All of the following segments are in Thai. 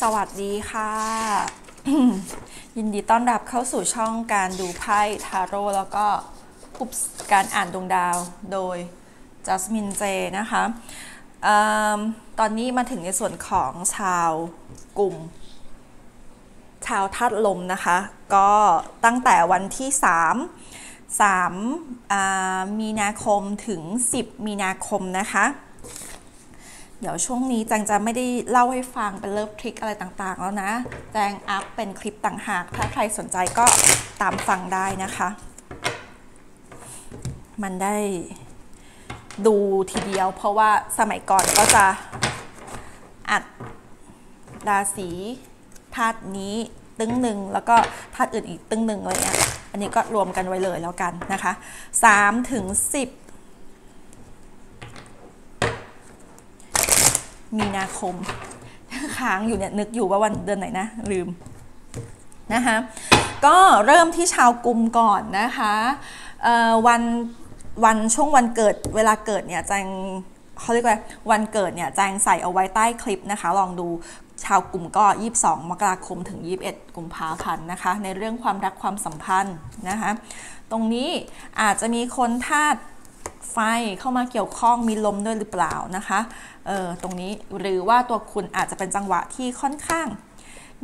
สวัสดีค่ะ ยินดีต้อนรับเข้าสู่ช่องการดูไพ่ทาโร่แล้วก็อุปการอ่านดวงดาวโดยจัสมินเจนะคะอตอนนี้มาถึงในส่วนของชาวกลุ่ม ชาวธาตุลมนะคะ ก็ตั้งแต่วันที่ 3 3มีนาคมถึง 10 มีนาคมนะคะ เดี๋ยวช่วงนี้แจงจะไม่ได้เล่าให้ฟังเป็นเลิฟทริคอะไรต่างๆ แล้วนะ แจงอัพเป็นคลิปต่างหาก ถ้าใครสนใจก็ตามฟังได้นะคะ มันได้ดูทีเดียว เพราะว่าสมัยก่อนก็จะอัดราศีธาตุนี้ตึ้งหนึ่งแล้วก็ธาตุอื่นอีกตึ้งหนึ่งอะไรเงี้ย อันนี้ก็รวมกันไว้เลยแล้วกันนะคะ3ถึง10 มีนาคม ค้างอยู่เนี่ยนึกอยู่ว่าวันเดือนไหนนะ ลืมนะคะก็เริ่มที่ชาวกุมก่อนนะคะวันวันช่วงวันเกิดเวลาเกิดเนี่ยแจงเขาเรียกว่าวันเกิดเนี่ยแจงใส่เอาไว้ใต้คลิปนะคะ ลองดูชาวกลุ่มก็ 22 มกราคมถึง 21 กุมภาพันธ์นะคะ ในเรื่องความรักความสัมพันธ์นะคะ ตรงนี้อาจจะมีคนธาตุ ไฟเข้ามาเกี่ยวข้องมีลมด้วยหรือเปล่านะคะเออตรงนี้หรือว่าตัวคุณอาจจะเป็นจังหวะที่ค่อนข้าง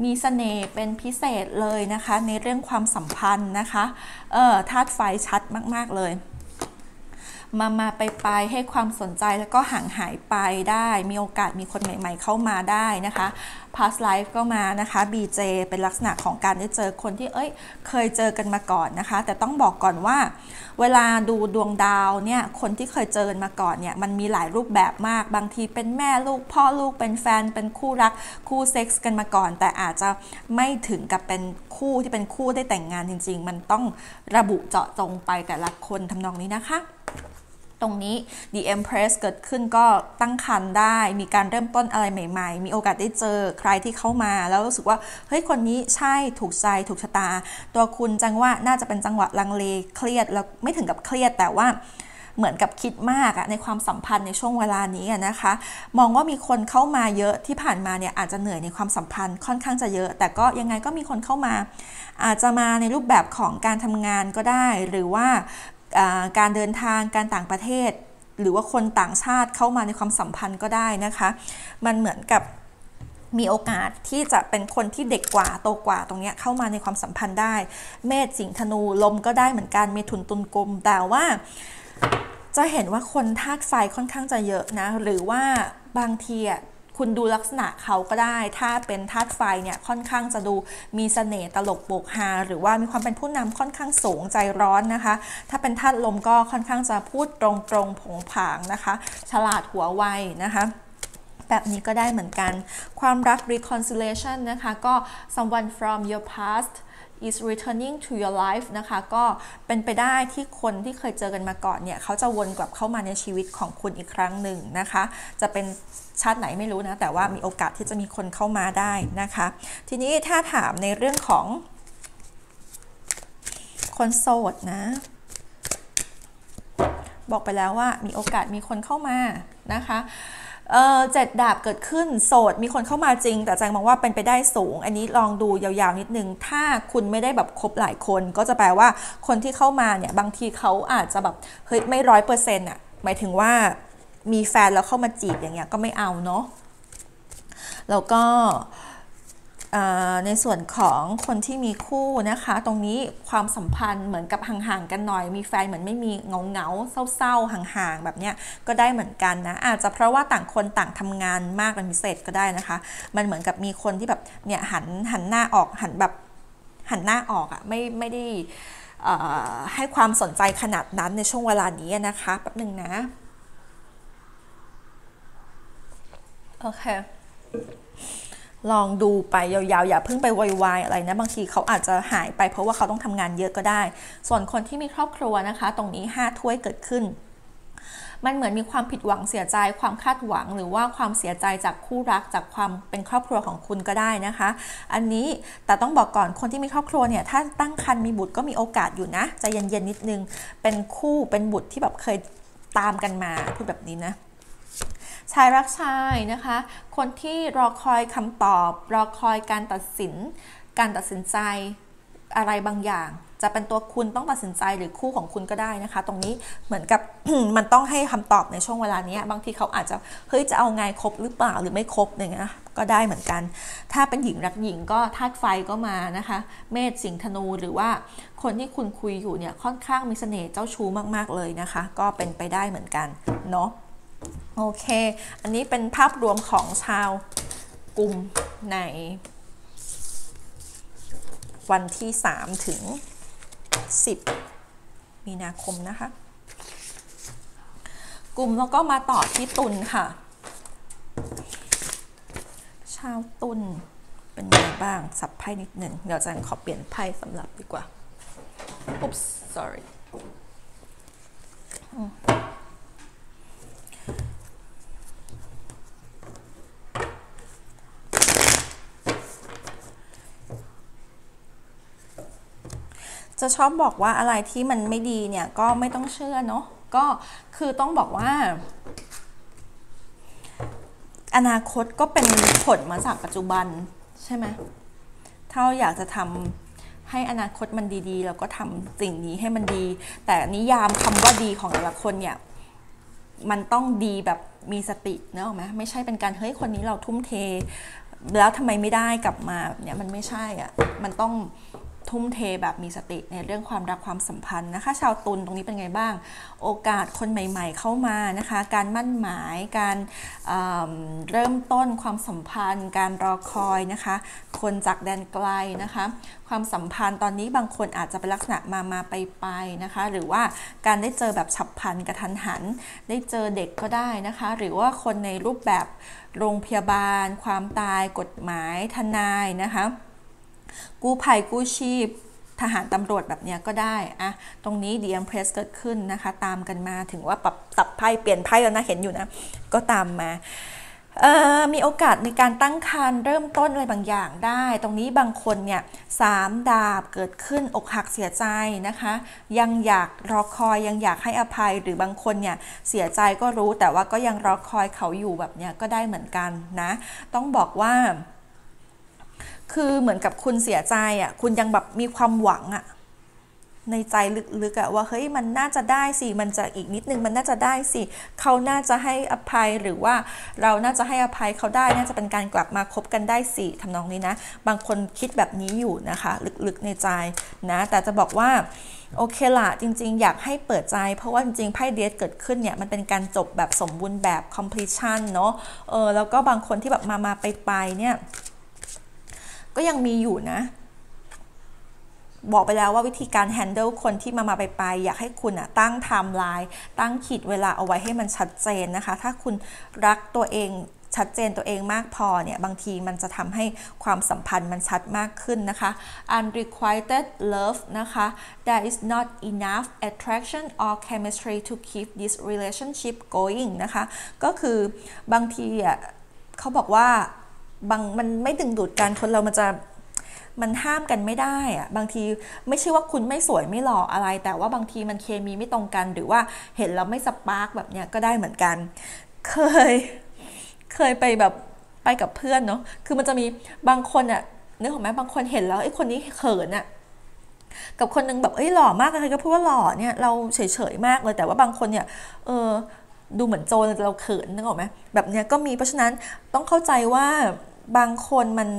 มีสเสน่ห์เป็นพิเศษเลยนะคะ ในเรื่องความสัมพันธ์นะคะเออธาตุไฟชัดมาก ๆ เลย มามาไปไปให้ความสนใจแล้วก็ห่างหายไปได้ มีโอกาสมีคนใหม่ ๆ เข้ามาได้นะคะ past life ก็มานะคะ BJ เป็นลักษณะของการได้เจอคนที่เอ้ยเคยเจอกันมาก่อนนะคะ แต่ต้องบอกก่อนว่า เวลาดูดวงดาวเนี่ยคนที่เคยเจอกันมาก่อนเนี่ยมันมีหลายรูปแบบมากบางทีเป็นแม่ลูกพ่อลูกเป็นแฟนเป็นคู่รักคู่เซ็กส์กันมาก่อน แต่อาจจะไม่ถึงกับเป็นคู่ที่เป็นคู่ได้แต่งงานจริง ๆ มันต้องระบุเจาะจงไปแต่ละคนทำนองนี้นะคะ ตรงนี้ The Empress เกิดขึ้นก็ตั้งคันได้ มีการเริ่มต้นอะไรใหม่ ๆ มีโอกาสได้เจอใครที่เข้ามา แล้วรู้สึกว่า เฮ้ย คนนี้ใช่ถูกใจถูกชะตา ตัวคุณจังว่าน่าจะเป็นจังหวะลังเลเครียด แล้วไม่ถึงกับเครียดแต่ว่าเหมือนกับคิดมากอะในความสัมพันธ์ในช่วงเวลานี้นะคะ มองว่ามีคนเข้ามาเยอะที่ผ่านมาเนี่ยอาจจะเหนื่อยในความสัมพันธ์ค่อนข้างจะเยอะ แต่ก็ยังไงก็มีคนเข้ามา อาจจะมาในรูปแบบของการทำงานก็ได้ หรือว่า การเดินทางการต่างประเทศ หรือว่าคนต่างชาติเข้ามาในความสัมพันธ์ก็ได้นะคะ มันเหมือนกับมีโอกาสที่จะเป็นคนที่เด็กกว่าโตกว่าตรงนี้เข้ามาในความสัมพันธ์ได้ เมษสิงธนูลมก็ได้เหมือนกันเมถุนตุลกลมแต่ว่าจะเห็นว่าคนธาตุไฟค่อนข้างจะเยอะนะ หรือว่าบางที คุณดูลักษณะเขาก็ได้ ถ้าเป็นธาตุไฟเนี่ยค่อนข้างจะดูมีเสน่ห์ตลกโปกฮาหรือว่ามีความเป็นผู้นำค่อนข้างสูงใจร้อนนะคะ ถ้าเป็นธาตุลมก็ค่อนข้างจะพูดตรงๆผงผางนะคะ ฉลาดหัวไวนะคะแบบนี้ก็ได้เหมือนกัน ความรัก reconciliation นะคะ ก็ someone from your past is returning to your life นะคะ ก็เป็นไปได้ที่คนที่เคยเจอกันมาก่อนเนี่ย เขาจะวนกลับเข้ามาในชีวิตของคุณอีกครั้งหนึ่งนะคะ จะเป็นชาติไหนไม่รู้นะ แต่ว่ามีโอกาสที่จะมีคนเข้ามาได้นะคะ ทีนี้ถ้าถามในเรื่องของ คนโสดนะ บอกไปแล้วว่ามีโอกาสมีคนเข้ามานะคะ เจ็ดดาบเกิดขึ้นโสดมีคนเข้ามาจริง แต่แจงมองว่าเป็นไปได้สูง อันนี้ลองดูยาวๆนิดนึง ถ้าคุณไม่ได้แบบคบหลายคน ก็จะแปลว่าคนที่เข้ามาเนี่ยบางทีเขาอาจจะแบบเฮ้ยไม่ร้อยเปอร์เซ็นต์อะหมายถึงว่ามีแฟนแล้วเข้ามาจีบอย่างเงี้ยก็ไม่เอาเนาะแล้วก็ ในส่วนของคนที่มีคู่นะคะ ตรงนี้ความสัมพันธ์เหมือนกับห่างๆกันหน่อย มีแฟนเหมือนไม่มีเงาเงาเศร้าๆห่างๆแบบเนี้ยก็ได้เหมือนกันนะอาจจะเพราะว่าต่างคนต่างทำงานมากเป็นพิเศษก็ได้นะคะ มันเหมือนกับมีคนที่แบบเนี่ยหันหันหน้าออกหันแบบหันหน้าออกอะ่ะไม่ไม่ได้ให้ความสนใจขนาดนั้นในช่วงเวลานี้นะคะแป๊บหนึ่งนะ โอเค ลองดูไปยาวๆ อย่าเพิ่งไปวายอะไรนะ บางทีเขาอาจจะหายไปเพราะว่าเขาต้องทำงานเยอะก็ได้ ส่วนคนที่มีครอบครัวนะคะ ตรงนี้ 5 ถ้วยเกิดขึ้น มันเหมือนมีความผิดหวังเสียใจ ความคาดหวัง หรือว่าความเสียใจจากคู่รักจากความเป็นครอบครัวของคุณก็ได้นะคะ อันนี้แต่ต้องบอกก่อนคนที่มีครอบครัวเนี่ยถ้าตั้งครรภ์มีบุตรก็มีโอกาสอยู่นะใจเย็นๆนิดนึงเป็นคู่เป็นบุตรที่แบบเคยตามกันมาพูดแบบนี้นะ ชายรักชายนะคะ คนที่รอคอยคำตอบ รอคอยการตัดสิน การตัดสินใจอะไรบางอย่าง จะเป็นตัวคุณต้องตัดสินใจหรือคู่ของคุณก็ได้นะคะ ตรงนี้เหมือนกับ มันต้องให้คำตอบในช่วงเวลานี้บางทีเขาอาจจะเฮ้ยจะเอาไงครบหรือเปล่าหรือไม่ครบอย่างเงี้ยก็ได้เหมือนกัน ถ้าเป็นหญิงรักหญิงก็ธาตุไฟก็มานะคะ เมษสิงธนูหรือว่าคนที่คุณคุยอยู่เนี่ยค่อนข้างมีเสน่ห์เจ้าชู้มาก ๆเลยนะคะ ก็เป็นไปได้เหมือนกันเนาะ โอเค อันนี้เป็นภาพรวมของชาวกลุ่มในวันที่ 3 ถึง 10 มีนาคมนะคะ กลุ่มแล้วก็มาต่อที่ตุลค่ะ ชาวตุลเป็นยังไงบ้าง สับไพ่นิดหนึ่ง เดี๋ยวจันขอเปลี่ยนไพ่สำหรับดีกว่า oops sorry จะชอบบอกว่าอะไรที่มันไม่ดีเนี่ยก็ไม่ต้องเชื่อเนาะก็คือต้องบอกว่า อนาคตก็เป็นผลมาจากปัจจุบันใช่ไหมถ้าอยากจะทำให้อนาคตมันดีๆเราก็ทำสิ่งนี้ให้มันดี แต่นิยามคำว่าดีของแต่ละคนเนี่ยมันต้องดีแบบมีสติเนอะไหมไม่ใช่เป็นการเฮ้ยคนนี้เราทุ่มเท แล้วทำไมไม่ได้กลับมาเนี่ยมันไม่ใช่อะ่ะมันต้อง ทุ่มเทแบบมีสติในเรื่องความรักความสัมพันธ์นะคะ ชาวตุลตรงนี้เป็นไงบ้าง โอกาสคนใหม่ ๆ เข้ามานะคะ การมั่นหมาย การเเริ่มต้นความสัมพันธ์ การรอคอยนะคะ คนจากแดนไกลนะคะ ความสัมพันธ์ตอนนี้บางคนอาจจะเป็นลักษณะมามาไปไปนะคะ หรือว่าการได้เจอแบบฉับพลันกระทันหัน ได้เจอเด็กก็ได้นะคะ หรือว่าคนในรูปแบบโรงพยาบาล ความตาย กฎหมาย ทนายนะคะ กู้ภัยกู้ชีพทหารตำรวจแบบนี้ก็ได้อะตรงนี้ดีอ็มเพรสเกิดขึ้นนะคะ ตามกันมาถึงว่าปรับตับไพ่เปลี่ยนไพ่แล้วนะ เห็นอยู่นะ ก็ตามมามีโอกาสในการตั้งครรภ์เริ่มต้นอะไรบางอย่างได้ ตรงนี้บางคนเนี่ยสามดาบเกิดขึ้นอกหักเสียใจนะคะ ยังอยากรอคอยยังอยากให้อภัยหรือบางคนเนี่ยเสียใจก็รู้แต่ว่าก็ยังรอคอยเขาอยู่แบบเนี้ยก็ได้เหมือนกันนะ ต้องบอกว่า คือเหมือนกับคุณเสียใจอะ คุณยังแบบมีความหวังอะ ในใจลึกๆอะว่าเฮ้ยมันน่าจะได้สิ มันจะอีกนิดนึงมันน่าจะได้สิเขาน่าจะให้อภัยหรือว่าเราน่าจะให้อภัยเขาได้น่าจะเป็นการกลับมาคบกันได้สิทำนองนี้นะ บางคนคิดแบบนี้อยู่นะคะ ลึกๆในใจนะ แต่จะบอกว่าโอเคละจริงๆ อยากให้เปิดใจเพราะว่าจริงๆไพ่เดทเกิดขึ้นเนี่ย มันเป็นการจบแบบสมบูรณ์แบบ completion เนาะเออแล้วก็บางคนที่แบบมามาไปไปเนี่ย ก็ยังมีอยู่นะ บอกไปแล้วว่าวิธีการแฮนเดิลคนที่มามาไปไปอยากให้คุณอะตั้งไทม์ไลน์ตั้งขีดเวลาเอาไว้ให้มันชัดเจนนะคะ ถ้าคุณรักตัวเองชัดเจนตัวเองมากพอเนี่ย บางทีมันจะทำให้ความสัมพันธ์มันชัดมากขึ้นนะคะ unrequited love นะคะ there is not enough attraction or chemistry to keep this relationship going นะคะ ก็คือบางทีอะเขาบอกว่า บางมันไม่ดึงดูดกันคนเรามันจะมันห้ามกันไม่ได้อะบางทีไม่ใช่ว่าคุณไม่สวยไม่หล่ออะไร แต่ว่าบางทีมันเคมีไม่ตรงกัน หรือว่าเห็นแล้วไม่สปาร์กแบบเนี้ยก็ได้เหมือนกัน เคย เคยไปแบบไปกับเพื่อนเนาะคือมันจะมีบางคนอะนึกออกไหมบางคนเห็นแล้วไอ้คนนี้เขินอะกับคนนึงแบบเอ้ยหล่อมากเลยก็พูดว่าหล่อเนี่ยเราเฉยๆมากเลยแต่ว่าบางคนเนี่ยเออดูเหมือนโจรเราเขินนึกออกไหมแบบเนี้ยก็มีเพราะฉะนั้นต้องเข้าใจว่า บางคนมัน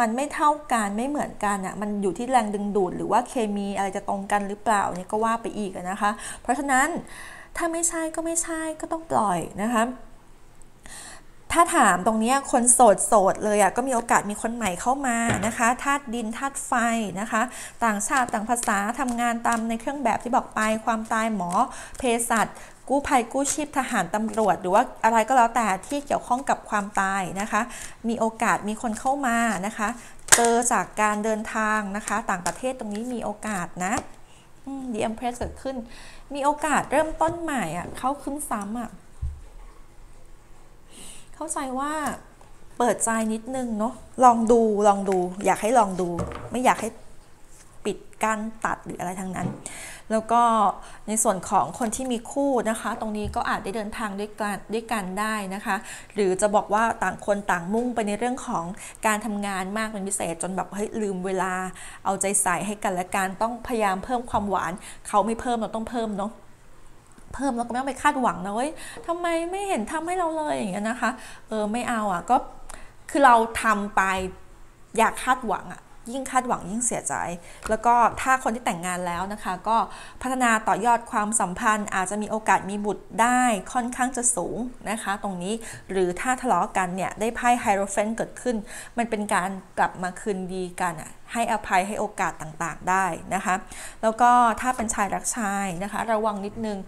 มันไม่เท่ากันไม่เหมือนกันอะ่ะมันอยู่ที่แรงดึงดูด หรือว่าเคมีอะไรจะตรงกันหรือเปล่าเนี่ยก็ว่าไปอีกนะคะ เพราะฉะนั้นถ้าไม่ใช่ก็ไม่ใช่ก็ต้องปล่อยนะคะถ้าถามตรงนี้คนโสดโสดเลยอะ่ะก็มีโอกาสมีคนใหม่เข้ามานะคะธาตุดินธาตุไฟนะคะ ต่างชาติต่างภาษาทำงานตามในเครื่องแบบที่บอกไปความตายหมอเภสัช กู้ภัยกู้ชีพทหารตำรวจ หรือว่าอะไรก็แล้วแต่ที่เกี่ยวข้องกับความตายนะคะ มีโอกาสมีคนเข้ามานะคะ เจอจากการเดินทางนะคะ ต่างประเทศตรงนี้มีโอกาสนะดีเอ็มเพรสเกิดขึ้น มีโอกาสเริ่มต้นใหม่อะเข้าขึ้นซ้ำอะเข้าใจว่าเปิดใจนิดนึงเนาะลองดูลองดู อยากให้ลองดู ไม่อยากให้ปิดกั้นตัดหรืออะไรทั้งนั้น แล้วก็ในส่วนของคนที่มีคู่นะคะ ตรงนี้ก็อาจได้เดินทางด้วยกันด้วยกันได้นะคะ หรือจะบอกว่าต่างคนต่างมุ่งไปในเรื่องของการทำงานมากเป็นพิเศษจนแบบเฮ้ยลืมเวลาเอาใจใส่ให้กันและกันต้องพยายามเพิ่มความหวาน เขาไม่เพิ่มเราต้องเพิ่มเนาะเพิ่มแล้วก็ไม่ต้องไปคาดหวังนะเว้ยทำไมไม่เห็นทำให้เราเลยอย่างเงี้ยนะคะ เออไม่เอาอะก็คือเราทำไปอยากคาดหวังอะ ยิ่งคาดหวังยิ่งเสียใจ แล้วก็ถ้าคนที่แต่งงานแล้วนะคะ ก็พัฒนาต่อยอดความสัมพันธ์ อาจจะมีโอกาสมีบุตรได้ค่อนข้างจะสูงนะคะ ตรงนี้หรือถ้าทะเลาะกันเนี่ยได้ไพ่ไฮโรเฟนเกิดขึ้น มันเป็นการกลับมาคืนดีกันอะให้อภัยให้โอกาสต่างๆได้นะคะ แล้วก็ถ้าเป็นชายรักชายนะคะ ระวังนิดนึง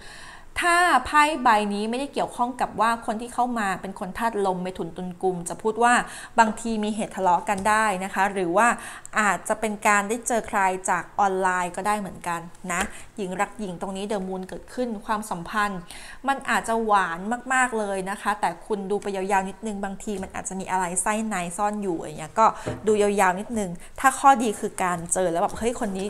ถ้าไพ่ใบนี้ไม่ได้เกี่ยวข้องกับว่าคนที่เข้ามาเป็นคนธาตุลมเมถุนตุลกุม จะพูดว่าบางทีมีเหตุทะเลาะกันได้นะคะ หรือว่าอาจจะเป็นการได้เจอใครจากออนไลน์ก็ได้เหมือนกันนะหญิงรักหญิงตรงนี้เดอะมูนเกิดขึ้นความสัมพันธ์ มันอาจจะหวานมากๆเลยนะคะ แต่คุณดูไปยาวๆนิดนึงบางทีมันอาจจะมีอะไรไส้ในซ่อนอยู่อย่างเงี้ยก็ดูยาวๆนิดนึง ถ้าข้อดีคือการเจอแล้วแบบเฮ้ยคนนี้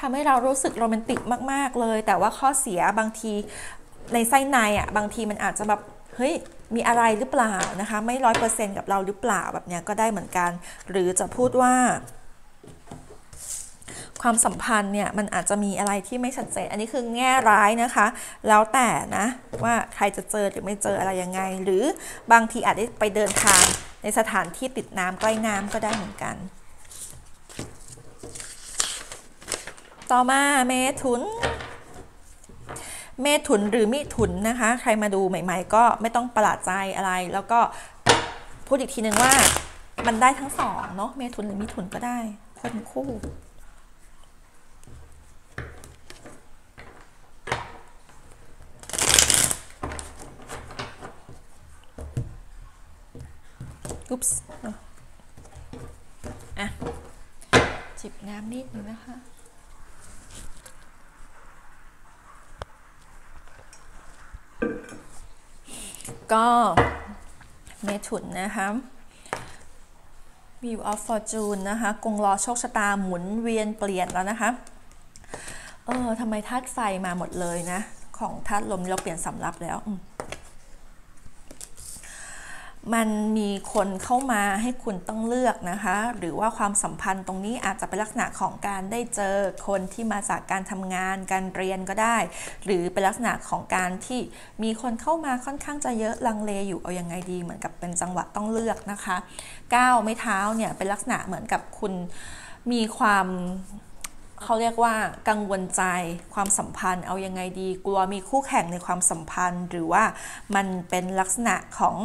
ทำให้เรารู้สึกโรแมนติกมาก ๆ เลย แต่ว่าข้อเสียบางทีในไส้ในอะบางทีมันอาจจะแบบเฮ้ยมีอะไรหรือเปล่านะคะ ไม่ร้อยเปอร์เซ็นต์กับเราหรือเปล่าแบบเนี้ยก็ได้เหมือนกัน หรือจะพูดว่า ความสัมพันธ์เนี่ยมันอาจจะมีอะไรที่ไม่ชัดเจนอันนี้คือแง่ร้ายนะคะ แล้วแต่นะว่าใครจะเจอหรือไม่เจออะไรยังไง หรือบางทีอาจจะไปเดินทางในสถานที่ติดน้ำใกล้น้ำก็ได้เหมือนกัน ต่อมาเมถุน เมถุนหรือมิถุนนะคะ ใครมาดูใหม่ ๆ ก็ไม่ต้องประหลาดใจอะไร แล้วก็พูดอีกทีหนึ่งว่ามันได้ทั้งสองเนาะเมถุนหรือมิถุนก็ได้คนคู่อุ๊บส์อะจิบน้ำนิดนึงนะคะ ก็เมถุนนะคะ View of Fortune นะคะ กงล้อโชคชะตาหมุนเวียนเปลี่ยนแล้วนะคะ เออทำไมธาตุไฟมาหมดเลยนะ ของธาตุลมเราเปลี่ยนสำรับแล้วมั มันมีคนเข้ามาให้คุณต้องเลือกนะคะ หรือว่าความสัมพันธ์ตรงนี้อาจจะเป็นลักษณะของการได้เจอคนที่มาจากการทำงาน การเรียนก็ได้ หรือเป็นลักษณะของการที่มีคนเข้ามาค่อนข้างจะเยอะลังเลอยู่เอาอยัางไงดี เหมือนกับเป็นจังหวะต้องเลือกนะคะก้าวไม่เท้าเนี่ยเป็นลักษณะเหมือนกับคุณมีความเขาเรียกว่ากังวลใจความสัมพันธ์ เอายังไงดี กลัวมีคู่แข่งในความสัมพันธ์ หรือว่ามันเป็นลักษณะของ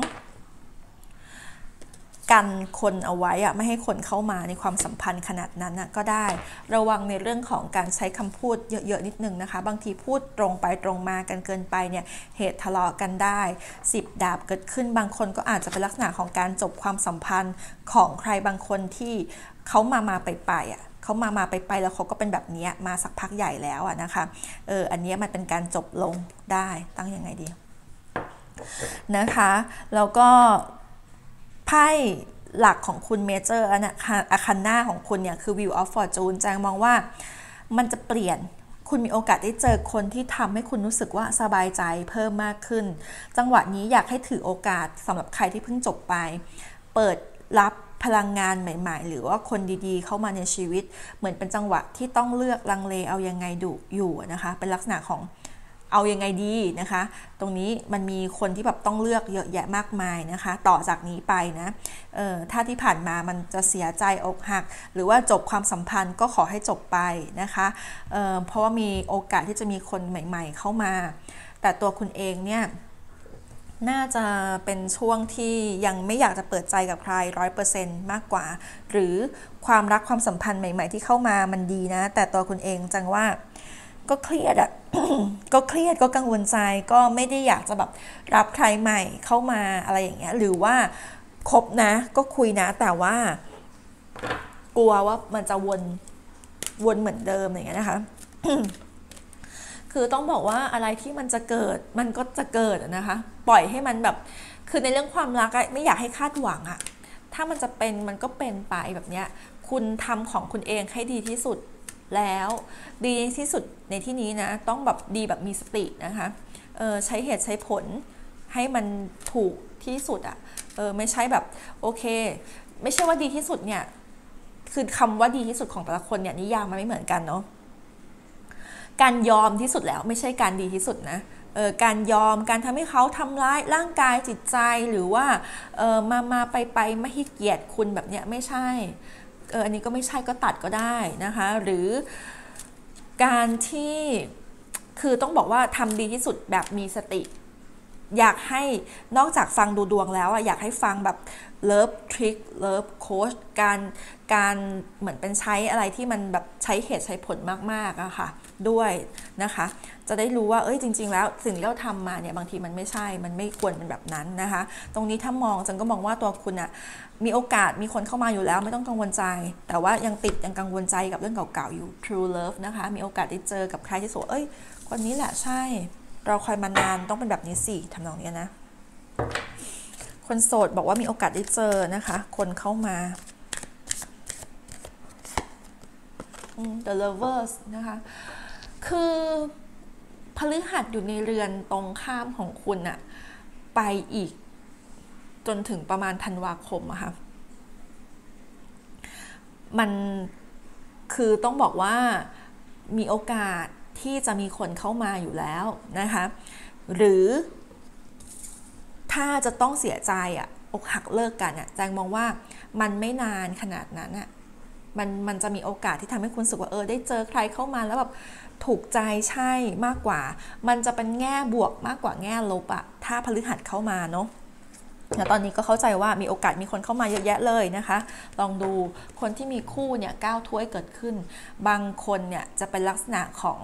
กันคนเอาไว้อะไม่ให้คนเข้ามาในความสัมพันธ์ขนาดนั้นก็ได้ ระวังในเรื่องของการใช้คำพูดเยอะๆนิดนึงนะคะ บางทีพูดตรงไปตรงมากันเกินไปเนี่ยเหตุทะเลาะกันได้สิบดาบเกิดขึ้นบางคนก็อาจจะเป็นลักษณะของการจบความสัมพันธ์ของใครบางคนที่เขามามาไปไปอะเขามามาไปไปแล้วเขาก็เป็นแบบนี้มาสักพักใหญ่แล้วอะนะคะเอออันนี้มันเป็นการจบลงได้ตั้งยังไงดีนะคะ แล้วก็ ไพ่หลักของคุณเมเจอร์อันอาคันหน้าของคุณเนี่ยคือ View of Fortune แจงมองว่ามันจะเปลี่ยนคุณมีโอกาสได้เจอคนที่ทำให้คุณรู้สึกว่าสบายใจเพิ่มมากขึ้น จังหวะนี้อยากให้ถือโอกาสสำหรับใครที่เพิ่งจบไป เปิดรับพลังงานใหม่ ๆ หรือว่าคนดีๆ เข้ามาในชีวิต เหมือนเป็นจังหวะที่ต้องเลือกลังเลเอายังไงดูอยู่นะคะ เป็นลักษณะของ เอายังไงดีนะคะ ตรงนี้มันมีคนที่แบบต้องเลือกเยอะแยะมากมายนะคะ ต่อจากนี้ไปนะเออถ้าที่ผ่านมามันจะเสียใจอกหัก หรือว่าจบความสัมพันธ์ก็ขอให้จบไปนะคะเออเพราะว่ามีโอกาสที่จะมีคนใหม่ ๆ เข้ามา แต่ตัวคุณเองเนี่ยน่าจะเป็นช่วงที่ยังไม่อยากจะเปิดใจกับใครร้อยเปอร์เซ็นต์มากกว่า หรือความรักความสัมพันธ์ใหม่ ๆ ที่เข้ามามันดีนะ แต่ตัวคุณเองจังว่า ก็เครียดอะก็เครียดก็กังวลใจก็ไม่ได้อยากจะแบบรับใครใหม่เข้ามาอะไรอย่างเงี้ยหรือว่าคบนะ ก็คุยนะ แต่ว่า กลัวว่ามันจะวนวนเหมือนเดิมอย่างเงี้ยนะคะคือต้องบอกว่าอะไรที่มันจะเกิดมันก็จะเกิดนะคะ ปล่อยให้มันแบบคือในเรื่องความรักไม่อยากให้คาดหวังอะถ้ามันจะเป็นมันก็เป็นไปแบบเนี้ย คุณทำของคุณเองให้ดีที่สุด แล้วดีที่สุดในที่นี้นะ ต้องแบบดีแบบมีสตินะคะใช้เหตุใช้ผลให้มันถูกที่สุดอะ่ะไม่ใช่แบบโอเค ไม่ใช่ว่าดีที่สุดเนี่ยคือคำว่าดีที่สุดของแต่ละคนเนี่ยนิยามมันไม่เหมือนกันเนาะการยอมที่สุดแล้วไม่ใช่การดีที่สุดนะออการยอมการทำให้เขาทำร้ายร่างกายจิตใจหรือว่าออมามาไปไปไม่ให้เกียรติคุณแบบเนี้ยไม่ใช่ เอออันนี้ก็ไม่ใช่ก็ตัดก็ได้นะคะ หรือการที่คือต้องบอกว่าทำดีที่สุดแบบมีสติ อยากให้นอกจากฟังดูดวงแล้วอะอยากให้ฟังแบบเลิฟทริคเลิฟโค้ชการการเหมือนเป็นใช้อะไรที่มันแบบใช้เหตุใช้ผลมากๆอะค่ะ ด้วยนะคะ จะได้รู้ว่าเอ้ยจริง ๆ แล้วสิ่งที่เราทำมาเนี่ยบางทีมันไม่ใช่มันไม่ควรเป็นแบบนั้นนะคะ ตรงนี้ถ้ามองจังก็มองว่าตัวคุณอะมีโอกาสมีคนเข้ามาอยู่แล้วไม่ต้องกังวลใจ แต่ว่ายังติดยังกังวลใจกับเรื่องเก่าๆอยู่ true love นะคะ มีโอกาสได้เจอกับใครที่สวยเอ้ยคนนี้แหละใช่ เราคอยมานานต้องเป็นแบบนี้สิทำนองนี้นะ คนโสดบอกว่ามีโอกาสได้เจอนะคะ คนเข้ามา the lovers นะคะ คือพฤหัสอยู่ในเรือนตรงข้ามของคุณอะไปอีกจนถึงประมาณธันวาคมอะค่ะ มันคือต้องบอกว่ามีโอกาส ที่จะมีคนเข้ามาอยู่แล้วนะคะ หรือถ้าจะต้องเสียใจอะอกหักเลิกกันอะแจงมองว่ามันไม่นานขนาดนั้นอะมันมันจะมีโอกาสที่ทำให้คุณรู้สึกว่าเออได้เจอใครเข้ามาแล้วแบบถูกใจใช่มากกว่า มันจะเป็นแง่บวกมากกว่าแง่ลบอะถ้าพฤหัสเข้ามาเนาะ แล้วตอนนี้ก็เข้าใจว่ามีโอกาสมีคนเข้ามาเยอะแยะเลยนะคะ ลองดูคนที่มีคู่เนี่ยก้าวถ้วยเกิดขึ้น บางคนเนี่ยจะเป็นลักษณะของ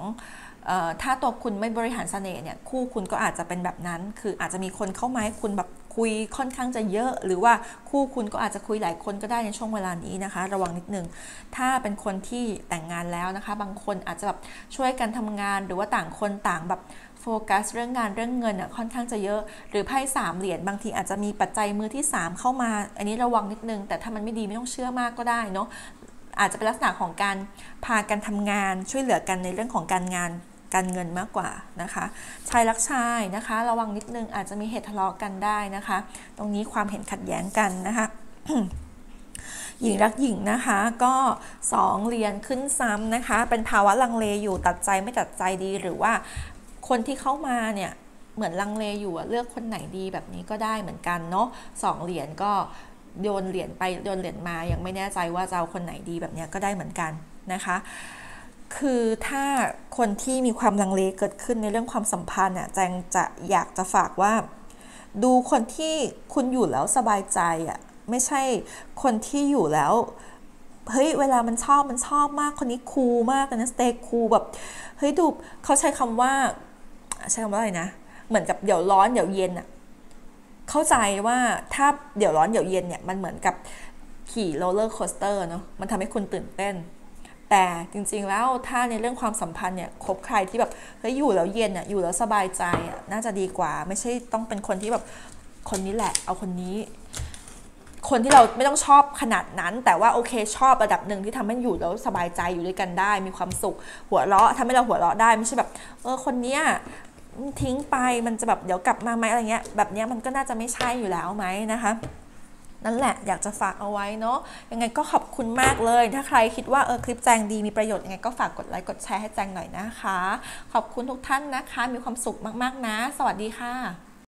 ถ้าตัวคุณไม่บริหารเสน่ห์เนี่ยคู่คุณก็อาจจะเป็นแบบนั้น คืออาจจะมีคนเข้ามาให้คุณแบบคุยค่อนข้างจะเยอะ หรือว่าคู่คุณก็อาจจะคุยหลายคนก็ได้ในช่วงเวลานี้นะคะ ระวังนิดนึง ถ้าเป็นคนที่แต่งงานแล้วนะคะ บางคนอาจจะแบบช่วยกันทำงาน หรือว่าต่างคนต่างแบบ โฟกัสเรื่องงานเรื่องเงินอะค่อนข้างจะเยอะ หรือไพ่สามเหรียญบางทีอาจจะมีปัจจัยมือที่ 3 เข้ามา อันนี้ระวังนิดนึง แต่ถ้ามันไม่ดีไม่ต้องเชื่อมากก็ได้เนาะอาจจะเป็นลักษณะของการพากันทำงานช่วยเหลือกันในเรื่องของการงานการเงินมากกว่านะคะชายรักชายนะคะ ระวังนิดนึงอาจจะมีเหตุทะเลาะกันได้นะคะ ตรงนี้ความเห็นขัดแย้งกันนะคะหญิงรักหญิงนะคะก็2เรียนขึ้นซ้ำนะคะ เป็นภาวะลังเลอยู่ตัดใจไม่ตัดใจดีหรือว่า คนที่เข้ามาเนี่ยเหมือนลังเลอยู่เลือกคนไหนดีแบบนี้ก็ได้เหมือนกันเนาะสองเหรียญก็โยนเหรียญไปโยนเหรียญมายังไม่แน่ใจว่าจะเอาคนไหนดีแบบนี้ก็ได้เหมือนกันนะคะคือถ้าคนที่มีความลังเลเกิดขึ้นในเรื่องความสัมพันธ์อะแจงจะอยากจะฝากว่า ดูคนที่คุณอยู่แล้วสบายใจอะไม่ใช่คนที่อยู่แล้วเฮ้ยเวลามันชอบมันชอบมากคนนี้คูลมากนะสเตย์คูลแบบเฮ้ยดูเขาใช้คำว่า ใช้คำว่าอะไรนะ เหมือนกับเดี๋ยวร้อนเดี๋ยวเย็นอะเข้าใจว่าถ้าเดี๋ยวร้อนเดี๋ยวเย็นเนี่ยมันเหมือนกับขี่โรลเลอร์โคสเตอร์เนาะมันทำให้คุณตื่นเต้น แต่จริงๆแล้วถ้าในเรื่องความสัมพันธ์เนี่ยคบใครที่แบบเฮ้ยอยู่แล้วเย็นอะอยู่แล้วสบายใจอะน่าจะดีกว่า ไม่ใช่ต้องเป็นคนที่แบบคนนี้แหละ เอาคนนี้ คนที่เราไม่ต้องชอบขนาดนั้น แต่ว่าโอเคชอบระดับหนึ่งที่ทำให้อยู่แล้วสบายใจอยู่ด้วยกันได้ มีความสุขหัวเราะทำให้เราหัวเราะได้ไม่ใช่แบบเออคนเนี้ย ทิ้งไปมันจะแบบเดี๋ยวกลับมาไหมอะไรเงี้ยแบบเนี้ยมันก็น่าจะไม่ใช่อยู่แล้วไหมนะคะนั่นแหละอยากจะฝากเอาไว้เนาะยังไงก็ขอบคุณมากเลย ถ้าใครคิดว่าเออคลิปแจงดีมีประโยชน์ยังไงก็ฝากกดไลค์กดแชร์ให้แจงหน่อยนะคะ ขอบคุณทุกท่านนะคะ มีความสุขมากๆนะ สวัสดีค่ะ